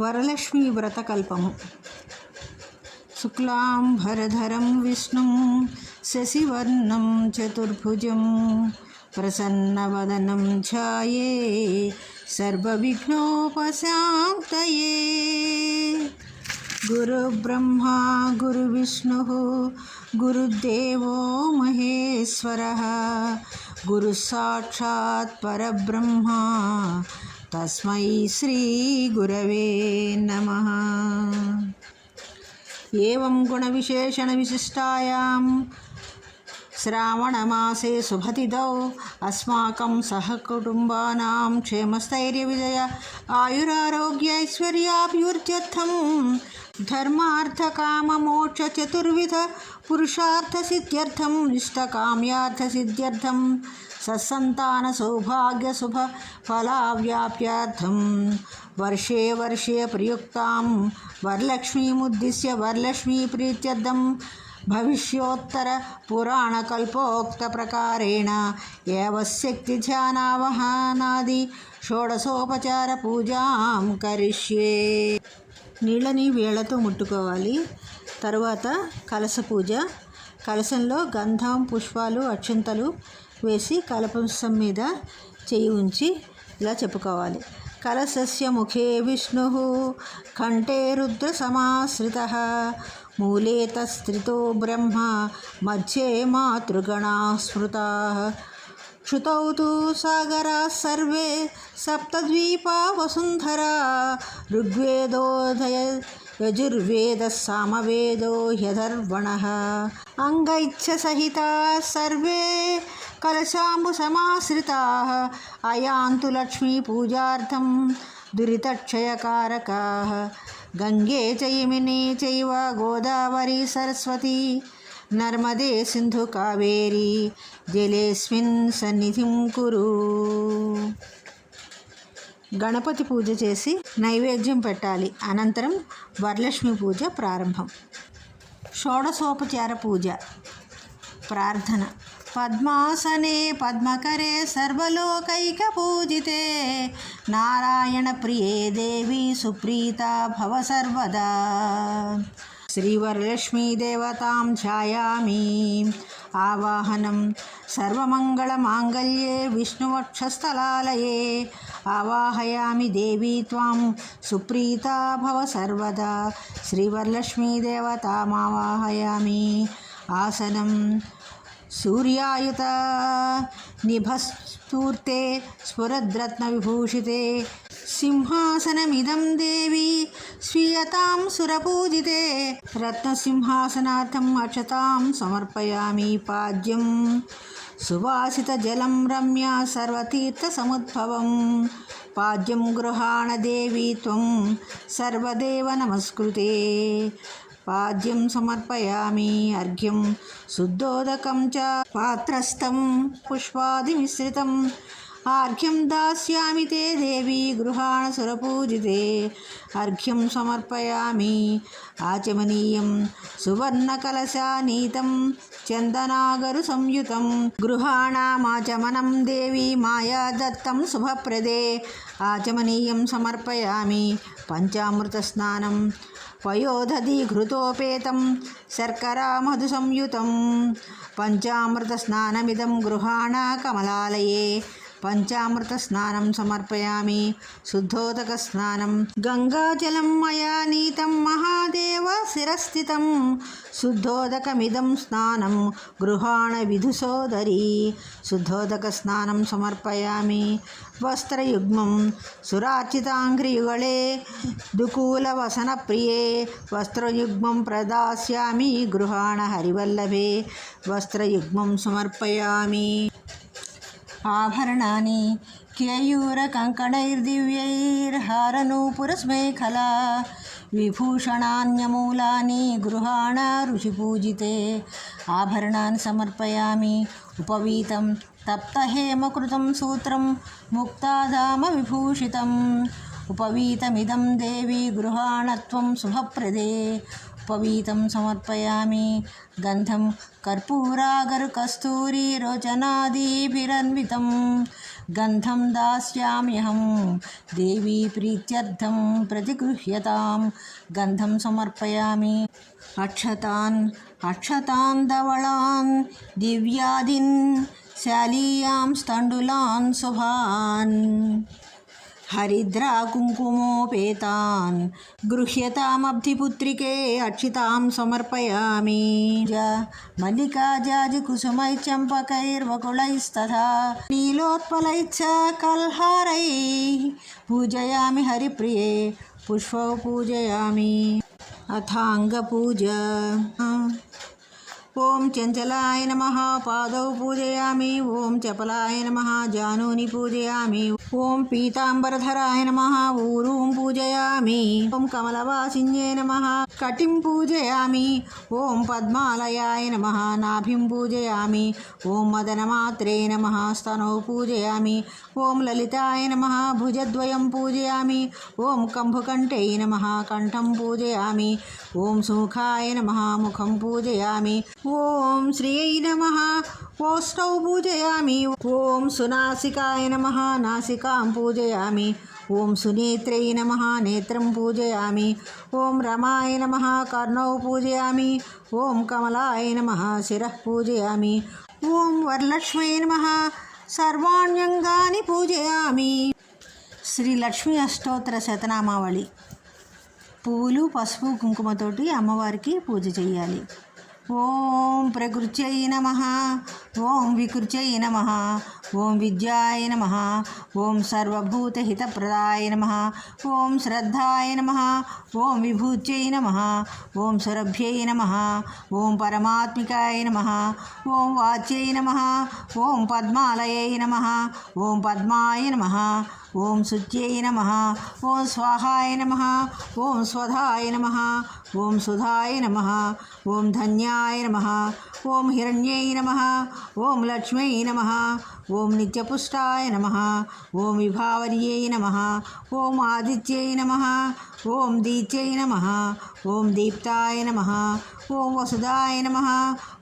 వరలక్ష్మీ వ్రతకల్పము శుక్లాంబరధరం విష్ణుం శశివర్ణం చతుర్భుజం ప్రసన్నవదనం ఛాయే సర్వవిఘ్నోపశాంతయే గురుబ్రహ్మా గురువిష్ణుः గురుదేవో మహేశ్వరः గురుసాక్షాత్ పరబ్రహ్మ తస్మై శ్రీ గురవే నమ. ఏం గుణవిశేషణవిశిష్టాయాం శ్రావణమాసే శుభతిథౌ అస్మాకం సహకుటుంబానాం క్షేమస్థైర్య విజయ ఆయురారోగ్యైశ్వర్యాభివృద్ధ్యర్థం ధర్మార్థకామమోక్షచతుర్విధ పురుషార్థసిద్ధ్యర్థం ఇష్టకామ్యార్థసిద్ధ్యర్థం सत्सन्तानसौभाग्यशुभफलाव्याप्यर्थं वर्षे वर्षे प्रयुक्तां वरलक्ष्मीमुद्दिश्य वरलक्ष्मीप्रीत्यर्थं भविष्योत्तरपुराणकल्पोक्तप्रकारेण एव शक्तिध्यानावहानादि षोडशोपचारपूजां करिष्ये। నీళ్ళని వేళ్ళతో ముట్టుకోవాలి. తర్వాత కలస పూజ కలశంలో గంధం పుష్పాలు అక్షంతలు వేసి కలపంసం మీద చేయి ఉంచి ఇలా చెప్పుకోవాలి. కలశస్య ముఖే విష్ణు కంఠే రుద్ర సమాశ్రిత మూలే తస్త్రితో బ్రహ్మ మధ్యే మాతృగణా స్మృతా. క్షుతౌ తు సాగరా సర్వే సప్తద్వీపా వసుంధరా ఋగ్వేదోదయ యజుర్వేద సామవేదో హ్యధర్వణ. అంగైచ్ఛసహిత సర్వే కలశాంబు సమాశ్రితా అయాంతు లక్ష్మీ పూజార్థం దురితక్షయకారకా. గంగే చైమిని చైవ గోదావరి సరస్వతి. నర్మదే సింధు కావేరీ. జలేస్మిన్ సన్నిధిం కురు. గణపతి పూజ చేసి నైవేద్యం పెట్టాలి. అనంతరం వరలక్ష్మి పూజ ప్రారంభం. షోడశోపచార పూజ. ప్రార్థన. పద్మాసనే పద్మకరే సర్వలోకైక పూజితే. నారాయణ ప్రియే దేవి సుప్రీత భవ సర్వదా. శ్రీవరలక్ష్మీ దేవతాం ఛాయామి. ఆవాహనం. సర్వమంగళమాంగళ్యే విష్ణువక్షస్థలాలయే. ఆవాహయామి దేవీ త్వాం. సుప్రీతా భవ సర్వదా. శ్రీవరలక్ష్మీదేవతామావాహయామి ఆసనం సూర్యాయుత నిభస్ఫూర్తే స్ఫురద్రత్నవిభూషితే సింహాసనమిదం దేవి స్వీయతాం సురపూజితే. రత్నసింహాసనార్థం అక్షతాం సమర్పయామి పాద్యం. సువాసితజలం రమ్య సర్వతీర్థసముద్భవం పాద్యం గృహాణ దేవీ త్వం సర్వదేవ నమస్కృతే. పాద్యం సమర్పయామి అర్ఘ్యం శుద్ధోదకం చ పాత్రస్థం పుష్పాది మిశ్రితం ఆర్ఘ్యం దాస్యామి తే దేవి గృహాణ సురపూజితే అర్ఘ్యం సమర్పయామి. ఆచమనీయం సువర్ణకలశానీతం చందనాగరు సంయుతం. గృహాణమాచమనం దేవి మాయా దత్తం శుభప్రదే. ఆచమనీయం సమర్పయామి. పంచామృత స్నానం. పయోదధీఘృతోపేతం శర్కరా మధు సంయుతం. పంచామృత స్నానమిదం గృహాణ కమలాలయే. పంచామృత స్నానం సమర్పయామి. శుద్ధోదక స్నానం గంగాజలం మయా నీతం మహాదేవ శిరస్థితం. శుద్ధోదకమిదం స్నానం గృహాణ విధుసోదరి శుద్ధోదక స్నానం సమర్పయామి. వస్త్రయుగ్మం. సురార్చితాంఘ్రియుగళే దుకూలవసనప్రియే. వస్త్రయుగ్మం ప్రదాస్యామి గృహాణ హరివల్లభే. వస్త్రయుగ్మం సమర్పయామి. ఆభరణాని కేయూరకంకణైర్దివ్యైర్హారనూపురస్మేఖలా విభూషణాన్యమూలాని గృహాణ ఋషిపూజితే ఆభరణాన్ని సమర్పయామి. ఉపవీతం తప్తహేమకృతం సూత్రం ముక్తాధామ విభూషితం. ఉపవీతమిదం దేవి గృహాణత్వం శుభప్రదే. పవీతం సమర్పయామి గంధం కర్పూరాగరు కస్తూరి రోచనాదీభిరన్వితం గంధం దాస్యామ్యహం దేవీ ప్రీత్యర్థం ప్రతిగృహ్యతాం గంధం సమర్పయామి అక్షతాన్ అక్షతాన్ ధవళాన్ దివ్యాదిన్ శాలీయాం స్తండులాన్ శుభాన్ హరిద్రా కుంకుమోపేతాన్ గృహ్యతామబ్ధిపుత్రికే అక్షితాం సమర్పయామి జ మల్లికా జాజి కుసుమై చంపకైర్వకుళైస్తథా నీలోత్పలైచ్చ కల్హారై పూజయామి హరిప్రియే పుష్పౌ పూజయామి అథాంగపూజ ఓం చంచలాయ నమ పాదౌ పూజయామి ఓం చపలాయ నమ జానూని పూజయామి ఓం పీతాంబరధరాయ నమ ఊరూం పూజయామి ఓం కమలవాసిన్యే నమ కటిం పూజయామి ఓం పద్మాలయాయ నమ నాభిం పూజయామి ఓం మదనమాత్రే నమ స్తనౌ పూజయామి ఓం లలితాయ నమ భుజద్వయం పూజయామి ఓం కంభుకంఠై నమ కంఠం పూజయామి ఓం సుముఖాయ నమ ముఖం పూజయామి ఓం శ్రియై నమ ఓష్టౌ పూజయామి ఓం సునాసికాయ నమ నాసికాం పూజయామి ఓం సునేత్రై నమ నేత్రం పూజయామి ఓం రమాయ నమ కర్ణౌ పూజయామి ఓం కమలాయ నమ శిరః పూజయామి ఓం వరలక్ష్మై నమ సర్వాణ్యంగాని పూజయామి శ్రీ లక్ష్మీ అష్టోత్తర శతనామావళి. పువ్వులు పసుపు కుంకుమతోటి అమ్మవారికి పూజ చేయాలి. ఓం ప్రకృత్యై నమ ఓం వికృత్యై నమ ఓం విద్యాయ నమ ఓం సర్వభూతహితప్రదాయ నమ ఓం శ్రద్ధాయ నమ ఓం విభూత్యై నమ ఓం సురభ్యై నమ ఓం పరమాత్మికాయ నమ ఓం వాచ్యై నమ ఓం పద్మాలయై నమ ఓం పద్మాయ నమ ఓం శుచ్యై నమ ఓం స్వాహాయ నమ ఓం స్వధాయ నమ ఓం సుధాయ నమ ఓం ధన్యాయ నమ ఓం హిరణ్యై నమ ఓం లక్ష్మై నమ ఓం నిత్యపుష్టాయ నమ ఓం విభావర్యై నమ ఓం ఆదిత్యై నమ ఓం దీత్యై నమ ఓం దీప్తాయ నమ ఓం వసుదాయ నమ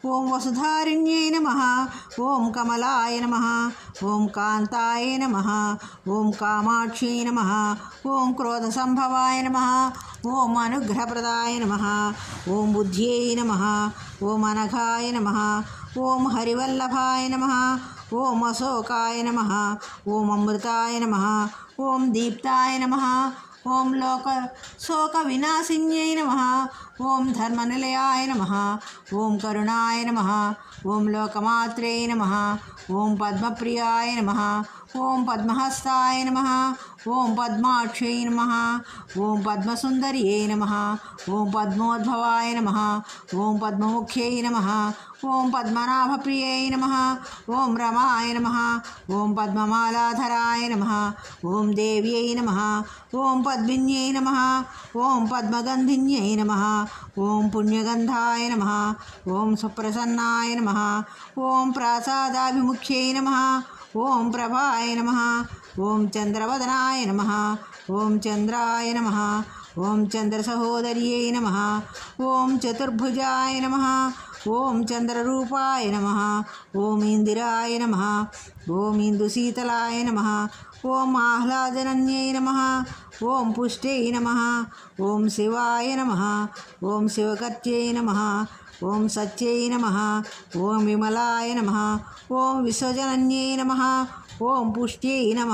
ఓం వసుధారిణ్యై నమ ఓం కమలాయ నమ ఓం కాంతాయ నమ ఓం కామాక్ష్యై నమ ఓం క్రోధసంభవాయ నమ ఓం అనుగ్రహప్రదాయ నమ ఓం బుద్ధ్యై నమ ఓం అనఘాయ నమ ఓం హరివల్లభాయ నమ ఓం అశోకాయ నమ ఓం అమృతాయ నమ ఓం దీప్తాయ నమ ఓం లోక శోక వినాశిన్యై నమ ఓం ధర్మనిలయాయ నమ ఓం కరుణాయ నమ ఓం లోకమాత్రే నమ ఓం పద్మప్రియాయ నమ ఓం పద్మహస్తాయ నమ ఓం పద్మాక్షై నమ ఓం పద్మసుందర్యై నమ ఓం పద్మోద్భవాయ నమ ఓం పద్మముఖ్యై నమ ఓం పద్మనాభప్రియై నమ ఓం రమాయ నమ ఓం పద్మమాలాధరాయ నమ ఓం దేవ్యై నమ ఓం పద్మిన్యై నమ ఓం పద్మగంధిన్యై నమ ఓం పుణ్యగంధాయ నమ ఓం సుప్రసన్నాయ నమ ఓం ప్రాసాదాభిముఖ్యై నమ ఓం ప్రభాయ నమ ఓం చంద్రవదనాయ నమ ఓం చంద్రాయ నమ ఓం చంద్రసహోదర్యై నమ ఓం చతుర్భుజాయ నమ ఓం చంద్రరూపాయ నమ ఓం ఇందిరాయ నమ ఓం ఇందుశీతలాయ నమ ఓం ఆహ్లాదనన్యై నమ ఓం పుష్టై నమ ఓం శివాయ నమ ఓం శివకర్త్యై నమ ఓం సత్యై నమ ఓం విమలాయ నమ ఓం విశ్వజనన్యై నమ ఓం పుష్ట్యై నమ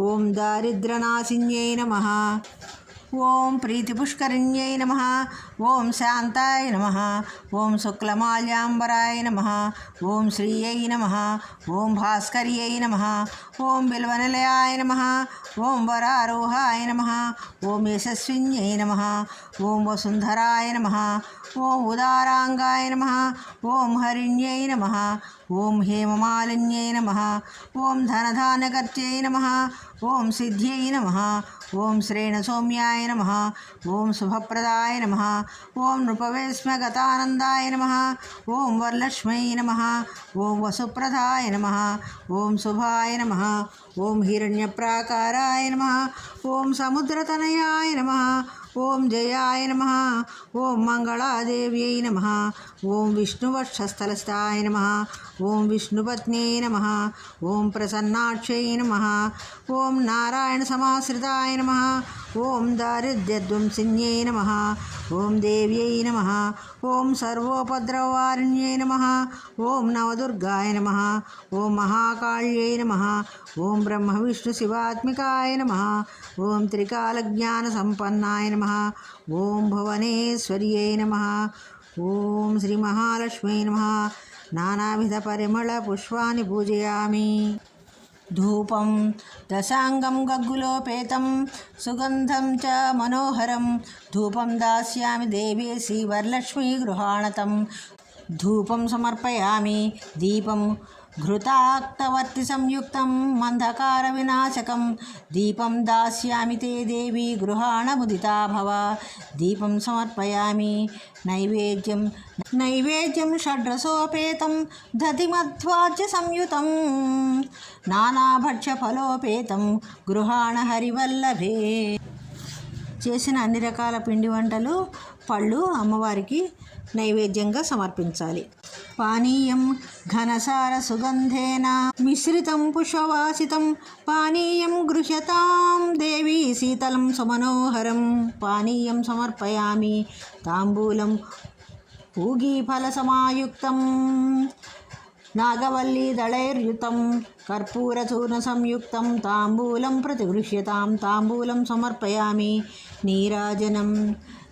ఓం దారిద్రనాశిన్యై నమ ఓం ప్రీతిపుష్కరిణ్యై నమ ఓం శాంతాయ నమ ఓం శుక్లమాల్యాంబరాయ నమ ఓం శ్రీయై నమ ఓం భాస్కర్యై నమ ఓం బిల్వనిలయాయ నమ ఓం వరారోహాయ నమ ఓం యశస్విన్యై నమ ఓం వసుంధరాయ నమ ఓం ఉదారాంగాయ నమ ఓం హరిణ్యై నమ ఓం హేమమాలిన్యై నమ ఓం ధనధాన్యకర్త్యై నమ ఓం సిద్ధ్యై నమ ఓం శ్రేణ సౌమ్యాయ నమ ఓం శుభప్రదాయ నమ ఓం నృపవేస్మగతానందాయ నమ ఓం వరలక్ష్మై నమ ఓం వసుప్రదాయ నమ ఓం శుభాయ నమ ఓం హిరణ్యప్రాకారాయ నమ ఓం సముద్రతనయాయ నమ ఓం జయాయ నమ. ఓం మంగళాదేవ్యై నమ. ఓం విష్ణువక్షస్థలస్థాయ నమ. ఓం విష్ణుపత్నే నమ. ఓం ప్రసన్నాక్షై నమ. ఓం నారాయణ సమాశ్రితాయ నమ. ఓం దారిద్ర్యధ్వంసిన్యై నమ. ఓం దేవ్యై నమ. ఓం సర్వోపద్రవారిణ్యై నమ. ఓం నవదుర్గాయ నమ. ఓం మహాకాళ్యై నమ. ఓం బ్రహ్మ విష్ణు శివాత్మికాయ నమ. ఓం త్రికాలజ్ఞాన సంపన్నాయ నమ. ఓం భువనేశ్వర్యై నమ. ఓం శ్రీ మహాలక్ష్మీ నమ. నానావిధ పరిమళ పుష్పాన్ని పూజయామి. ధూపం దశాంగం గగ్గులోపేతం సుగంధం చ మనోహరం ధూపం దాస్యామి దేవీ శ్రీవరలక్ష్మీ గృహాణతం ధూపం సమర్పయామి దీపం ఘృతాక్తవర్తి సంయుక్తం మంధకార వినాశకం. దీపం దాస్యామి తే దేవి గృహాణ ముదితా భవ. దీపం సమర్పయామి. నైవేద్యం నైవేద్యం షడ్రసోపేతం దధిమధ్వాజ్య సంయుతం. నానాభక్ష్య ఫలోపేతం గృహాణ హరివల్లభే. చేసిన అన్ని రకాల పిండి వంటలు పళ్ళు అమ్మవారికి నైవేద్యంగా సమర్పించాలి. పానీయం ఘనసార సుగంధేన మిశ్రితం పుష్పవాసితం పానీయం గృహ్యతాం దేవీ శీతలం సమనోహరం పానీయం సమర్పయామి తాంబూలం పూగీఫలసమాయుక్తం నాగవల్లి దళైర్యుతం కర్పూరచూర్ణ సంయుక్తం తాంబూలం ప్రతిగృహ్యతాం తాంబూలం సమర్పయామి నీరాజనం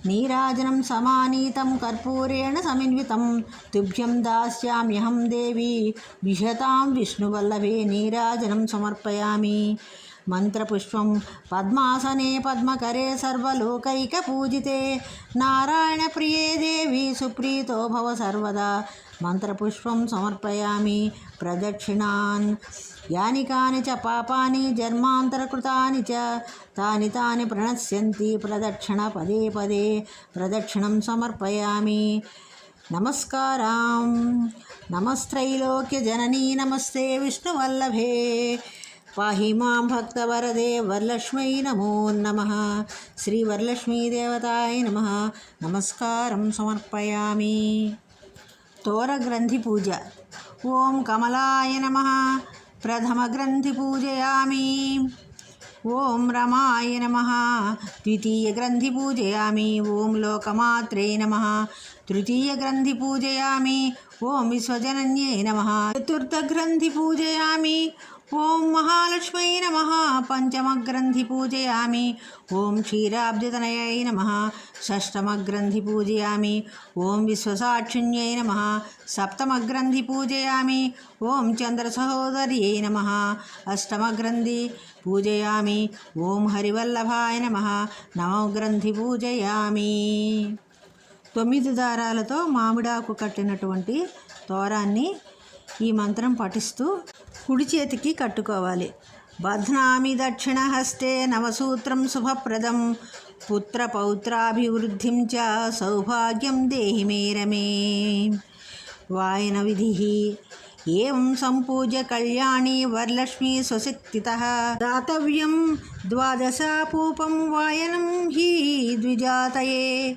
నీరాజనం సమానీతం కర్పూరేణ సమిన్వితం. తుభ్యం దాస్యామ్యహం దేవి. విహతాం విష్ణువల్లభే నీరాజనం సమర్పయామి. మంత్రపుష్పం పద్మాసనే పద్మకరే సర్వలోకైక పూజితే నారాయణ ప్రియే దేవి సుప్రీతో భవ సర్వదా. మంత్రపుష్పం సమర్పయామి. ప్రదక్షిణాన్. యాని కాని చ పాపాని జన్మాంతరకృతాని చ తాని తాని ప్రణశ్యంతి ప్రదక్షిణ పదే పదే ప్రదక్షిణం సమర్పయామి. నమస్కారం. నమస్త్రైలోక్య జననీ నమస్తే విష్ణువల్లభే. పాహి మాం భక్తవరదే వరలక్ష్మై నమో నమ. శ్రీ వరలక్ష్మీదేవతాయ నమ. నమస్కారం సమర్పయామి. తోరగ్రంథి పూజ. ఓం కమలాయ నమ. ప్రథమ గ్రంథి పూజయామి ఓం రమాయ నమ ద్వితీయ గ్రంథి పూజయామి ఓం లోకమాత్రే నమ తృతీయ గ్రంథి పూజయామి ఓం మహాలక్ష్మై నమ. పంచమగ్రంథి పూజయామి. ఓం క్షీరాబ్జతనయై నమ. షష్టమగ్రంథి పూజయామి. ఓం విశ్వసాక్షిణ్యై నమ. సప్తమగ్రంథి పూజయామి. ఓం చంద్రసహోదర్యై నమ. అష్టమగ్రంథి పూజయామి. ఓం హరివల్లభాయ నమ. నవగ్రంథి పూజయామి. తొమ్మిది దారాలతో మామిడాకు కట్టినటువంటి తోరాన్ని ఈ మంత్రం పఠిస్తూ కుడి చేతికి కట్టుకోవాలి. బధ్నామి దక్షిణహస్తే నవసూత్రం శుభప్రదం. పుత్ర పౌత్రాభివృద్ధిం చ సౌభాగ్యం దేహి మే రమే. వాయన విధి. ఏం సంపూజ్య కళ్యాణి వరలక్ష్మీ స్వశక్తి దాతవ్యం ద్వాదశాపూపం వాయనం హి ద్విజాతయే.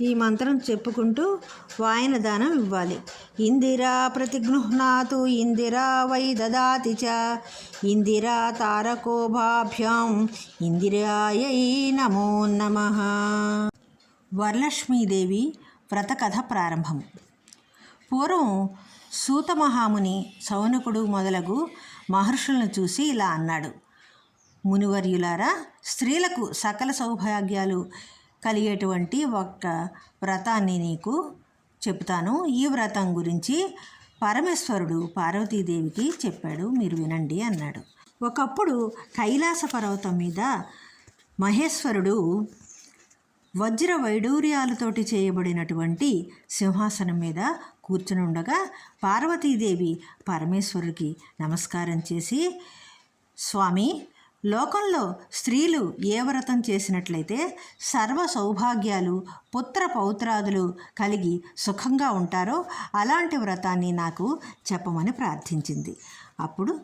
ఈ మంత్రం చెప్పుకుంటూ వాయన దానం ఇవ్వాలి. ఇందిరా ప్రతిగృహ్ణాతు ఇందిరా వై దదాతి చ. ఇందిరా తారకోభాభ్యాం ఇందిరాయై నమో నమ. వరలక్ష్మీదేవి వ్రతకథ ప్రారంభం. పూర్వం సూత మహాముని సౌనకుడు మొదలగు మహర్షులను చూసి ఇలా అన్నాడు. మునివర్యులారా స్త్రీలకు సకల సౌభాగ్యాలు కలిగేటువంటి ఒక వ్రతాన్ని నీకు చెప్తాను ఈ వ్రతం గురించి పరమేశ్వరుడు పార్వతీదేవికి చెప్పాడు. మీరు వినండి అన్నాడు. ఒకప్పుడు కైలాస పర్వతం మీద మహేశ్వరుడు వజ్ర వైడూర్యాలతోటి చేయబడినటువంటి సింహాసనం మీద కూర్చుని ఉండగా పార్వతీదేవి పరమేశ్వరుడికి నమస్కారం చేసి స్వామి లోకంలో స్త్రీలు ఏ వ్రతం చేసినట్లయితే సర్వ సౌభాగ్యాలు పుత్ర పౌత్రాదులు కలిగి సుఖంగా ఉంటారో అలాంటి వ్రతాన్ని నాకు చెప్పమని ప్రార్థించింది. అప్పుడు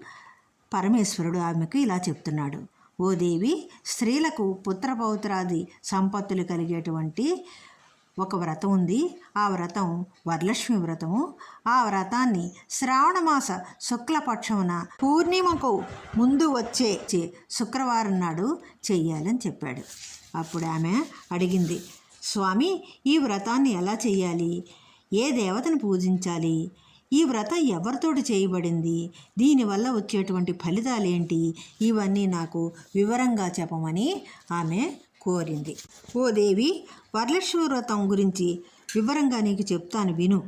పరమేశ్వరుడు ఆమెకు ఇలా చెప్తున్నాడు. ఓ దేవి స్త్రీలకు పుత్ర పౌత్రాది సంపత్తులు కలిగేటువంటి ఒక వ్రతం ఉంది. ఆ వ్రతం వరలక్ష్మి వ్రతము. ఆ వ్రతాన్ని శ్రావణమాస శుక్లపక్షమున పూర్ణిమకు ముందు వచ్చే చే- శుక్రవారం నాడు చెయ్యాలని చెప్పాడు. అప్పుడు ఆమె అడిగింది స్వామి ఈ వ్రతాన్ని ఎలా చెయ్యాలి? ఏ దేవతను పూజించాలి? ఈ వ్రత ఎవరితోటి చేయబడింది? దీనివల్ల వచ్చేటువంటి ఫలితాలేంటి? ఇవన్నీ నాకు వివరంగా చెప్పమని ఆమె కోరింది. ఓ దేవి వరలక్ష్మి వ్రతం గురించి వివరంగా నీకు చెప్తాను విను.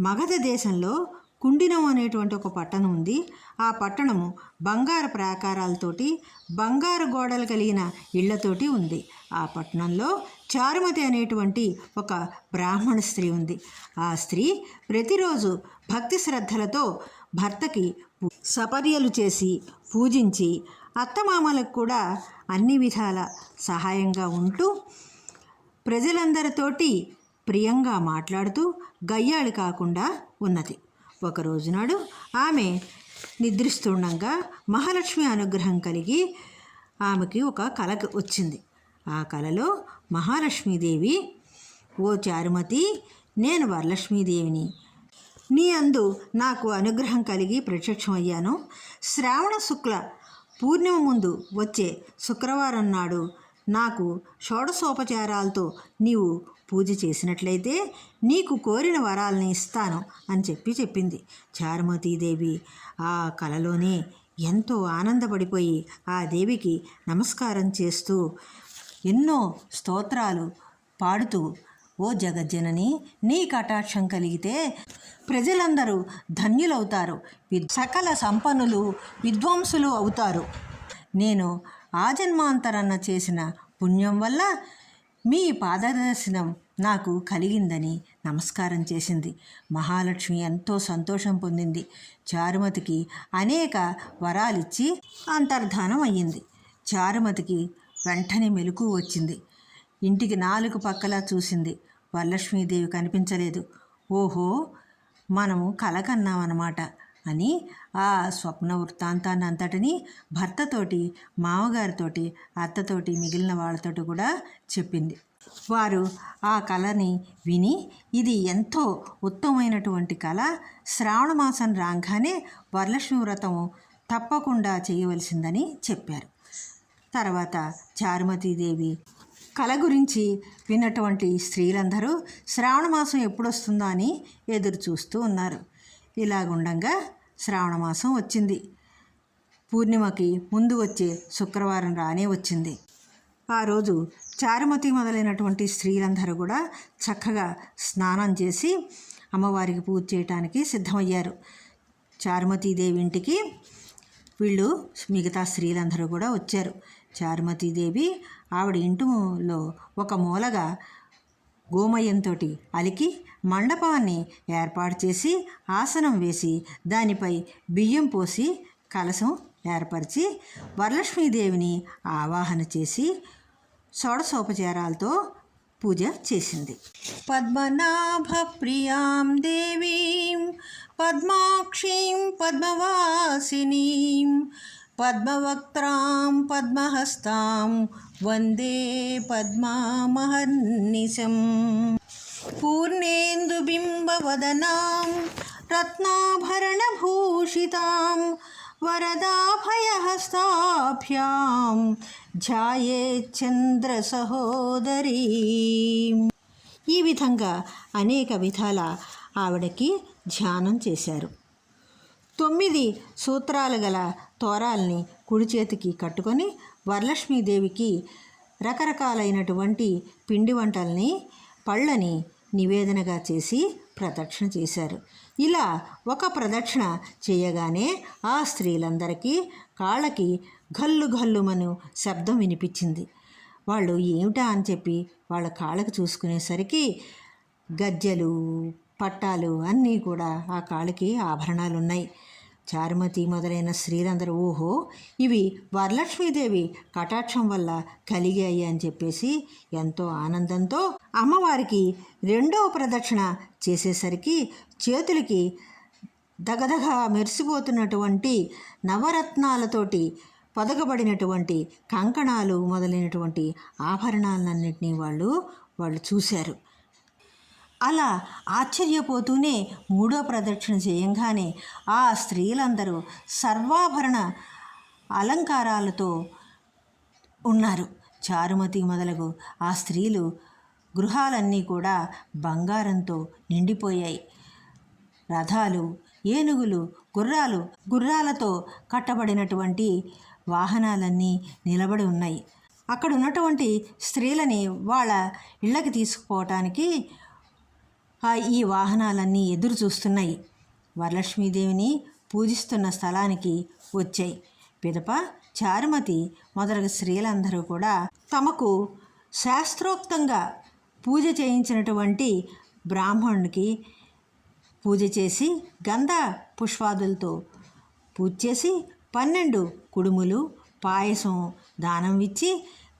మగధ దేశంలో కుండినం అనేటువంటి ఒక పట్టణం ఉంది. ఆ పట్టణము బంగారు ప్రాకారాలతోటి బంగారు గోడలు కలిగిన ఇళ్ళతోటి ఉంది. ఆ పట్టణంలో చారుమతి అనేటువంటి ఒక బ్రాహ్మణ స్త్రీ ఉంది. ఆ స్త్రీ ప్రతిరోజు భక్తి శ్రద్ధలతో భర్తకి సపర్యలు చేసి పూజించి అత్తమామలకు కూడా అన్ని విధాల సహాయంగా ఉంటూ ప్రజలందరితోటి ప్రియంగా మాట్లాడుతూ గయ్యాళి కాకుండా ఉన్నది. ఒక రోజునాడు ఆమె నిద్రిస్తుండగా మహాలక్ష్మి అనుగ్రహం కలిగి ఆమెకి ఒక కల వచ్చింది. ఆ కలలో మహాలక్ష్మీదేవి ఓ చారుమతి నేను వరలక్ష్మీదేవిని. నీ అందు నాకు అనుగ్రహం కలిగి ప్రత్యక్షమయ్యాను శ్రావణ శుక్ల పూర్ణిమ ముందు వచ్చే శుక్రవారం నాడు నాకు షోడశోపచారాలతో నీవు పూజ చేసినట్లయితే నీకు కోరిన వరాలని ఇస్తాను అని చెప్పి చెప్పింది. చారుమతీదేవి ఆ కలలోనే ఎంతో ఆనందపడిపోయి ఆ దేవికి నమస్కారం చేస్తూ ఎన్నో స్తోత్రాలు పాడుతూ ఓ జగజ్జనని నీ కటాక్షం కలిగితే ప్రజలందరూ ధన్యులవుతారు. వి- సకల సంపన్నులు విద్వాంసులు అవుతారు. నేను ఆజన్మాంతరన్న చేసిన పుణ్యం వల్ల మీ పాదదర్శనం నాకు కలిగిందని నమస్కారం చేసింది. మహాలక్ష్మి ఎంతో సంతోషం పొందింది. చారుమతికి అనేక వరాలిచ్చి అంతర్ధానం అయ్యింది. చారుమతికి వెంటనే మెలకు వచ్చింది. ఇంటికి నాలుగు పక్కలా చూసింది. వరలక్ష్మీదేవి కనిపించలేదు. ఓహో మనము కలకన్నామన్నమాట. అన్నమాట అని ఆ స్వప్న వృత్తాంతాన్ని అంతటిని భర్తతోటి మామగారితోటి అత్తతోటి మిగిలిన వాళ్ళతోటి కూడా చెప్పింది. వారు ఆ కళని విని ఇది ఎంతో ఉత్తమమైనటువంటి కళ. శ్రావణ మాసం రాగానే వరలక్ష్మి వ్రతము తప్పకుండా చేయవలసిందని చెప్పారు. తర్వాత చారుమతీదేవి కళ గురించి విన్నటువంటి స్త్రీలందరూ శ్రావణ మాసం అని ఎదురు చూస్తూ ఉన్నారు. ఇలాగుండంగా శ్రావణ మాసం వచ్చింది. పూర్ణిమకి ముందు వచ్చే శుక్రవారం రానే వచ్చింది. ఆ రోజు చారుమతి మొదలైనటువంటి స్త్రీలందరూ కూడా చక్కగా స్నానం చేసి అమ్మవారికి పూజ చేయటానికి సిద్ధమయ్యారు. చారుమతీదేవి ఇంటికి వీళ్ళు మిగతా స్త్రీలందరూ కూడా వచ్చారు. చారుమతీదేవి ఆవిడ ఇంటిలో ఒక మూలగా గోమయంతో అలికి మండపాన్ని ఏర్పాటు చేసి ఆసనం వేసి దానిపై బియ్యం పోసి కలశం ఏర్పరిచి వరలక్ష్మీదేవిని ఆవాహన చేసి షోడశోపచారాలతో పూజ చేసింది. పద్మనాభ ప్రియాం దేవీం పద్మాక్షీం పద్మవాసినీం పద్మవక్త్రాం పద్మహస్తాం వందే పద్మామహర్నిశం. పూర్ణేందుబింబవదనాం రత్నాభరణభూషితాం వరదాభయహస్తాభ్యాం ఝాయే చంద్ర సహోదరీ ఈ విధంగా అనేక విధాల ఆవిడకి ధ్యానం చేశారు. తొమ్మిది సూత్రాలు గల తోరాల్ని కుడి చేతికి కట్టుకొని వరలక్ష్మీదేవికి రకరకాలైనటువంటి పిండి వంటల్ని పళ్ళని నివేదనగా చేసి ప్రదక్షిణ చేశారు. ఇలా ఒక ప్రదక్షిణ చేయగానే ఆ స్త్రీలందరికీ కాళ్ళకి గల్లు గల్లుమను శబ్దం వినిపించింది. వాళ్ళు ఏమిటా అని చెప్పి వాళ్ళ కాళ్ళకు చూసుకునేసరికి గజ్జెలు పట్టాలు అన్నీ కూడా ఆ కాళ్ళకి ఆభరణాలు ఉన్నాయి చారుమతి మొదలైన స్త్రీలందరూ ఓహో ఇవి వరలక్ష్మీదేవి కటాక్షం వల్ల కలిగాయి అని చెప్పేసి ఎంతో ఆనందంతో అమ్మవారికి రెండవ ప్రదక్షిణ చేసేసరికి చేతులకి దగదగ మెరిసిపోతున్నటువంటి నవరత్నాలతోటి పొదగబడినటువంటి కంకణాలు మొదలైనటువంటి ఆభరణాలన్నింటినీ వాళ్ళు వాళ్ళు చూశారు. అలా ఆశ్చర్యపోతూనే మూడో ప్రదక్షిణ చేయంగానే ఆ స్త్రీలందరూ సర్వాభరణ అలంకారాలతో ఉన్నారు. చారుమతి మొదలగు ఆ స్త్రీలు గృహాలన్నీ కూడా బంగారంతో నిండిపోయాయి. రథాలు ఏనుగులు గుర్రాలు గుర్రాలతో కట్టబడినటువంటి వాహనాలన్నీ నిలబడి ఉన్నాయి. అక్కడ ఉన్నటువంటి స్త్రీలని వాళ్ళ ఇళ్ళకి తీసుకుపోవటానికి ఈ వాహనాలన్నీ ఎదురు చూస్తున్నాయి. వరలక్ష్మీదేవిని పూజిస్తున్న స్థలానికి వచ్చాయి. పిదప చారుమతి మొదలగు స్త్రీలందరూ కూడా తమకు శాస్త్రోక్తంగా పూజ చేయించినటువంటి బ్రాహ్మణునికి పూజ చేసి గంధ పుష్పాదులతో పూజ చేసి పన్నెండు కుడుములు పాయసం దానం ఇచ్చి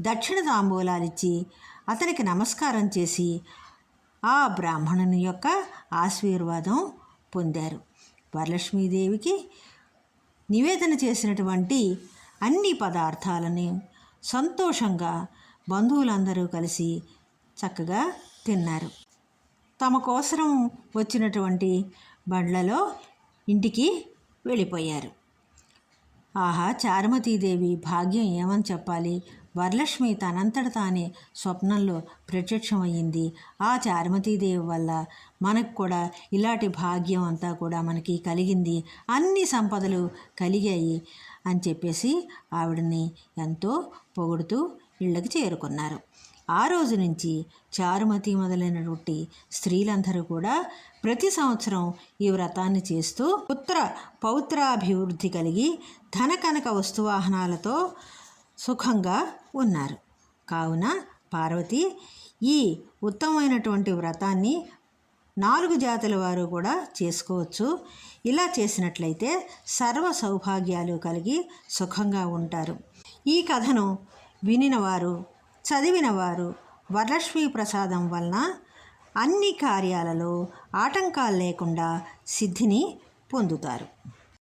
దక్షిణ తాంబూలాలిచ్చి అతనికి నమస్కారం చేసి ఆ బ్రాహ్మణుని యొక్క ఆశీర్వాదం పొందారు. వరలక్ష్మీదేవికి నివేదన చేసినటువంటి అన్ని పదార్థాలని సంతోషంగా బంధువులందరూ కలిసి చక్కగా తిన్నారు. తమ కోసరం వచ్చినటువంటి బండ్లలో ఇంటికి వెళ్ళిపోయారు. ఆహా చారుమతీదేవి భాగ్యం ఏమని చెప్పాలి? వరలక్ష్మి తనంతట తానే స్వప్నంలో ప్రత్యక్షమయ్యింది. ఆ చారుమతీదేవి వల్ల మనకు కూడా ఇలాంటి భాగ్యం అంతా కూడా మనకి కలిగింది. అన్ని సంపదలు కలిగాయి అని చెప్పేసి ఆవిడని ఎంతో పొగుడుతూ ఇళ్ళకి చేరుకున్నారు. ఆ రోజు నుంచి చారుమతి మొదలైనటువంటి స్త్రీలందరూ కూడా ప్రతి సంవత్సరం ఈ వ్రతాన్ని చేస్తూ పుత్ర పౌత్రాభివృద్ధి కలిగి ధన కనక వస్తువాహనాలతో సుఖంగా ఉన్నారు. కావున పార్వతి ఈ ఉత్తమమైనటువంటి వ్రతాన్ని నాలుగు జాతుల వారు కూడా చేసుకోవచ్చు. ఇలా చేసినట్లయితే సర్వ సౌభాగ్యాలు కలిగి సుఖంగా ఉంటారు. ఈ కథను వినినవారు చదివినవారు వరలక్ష్మీ ప్రసాదం వలన అన్ని కార్యాలలో ఆటంకాలు లేకుండా సిద్ధిని పొందుతారు.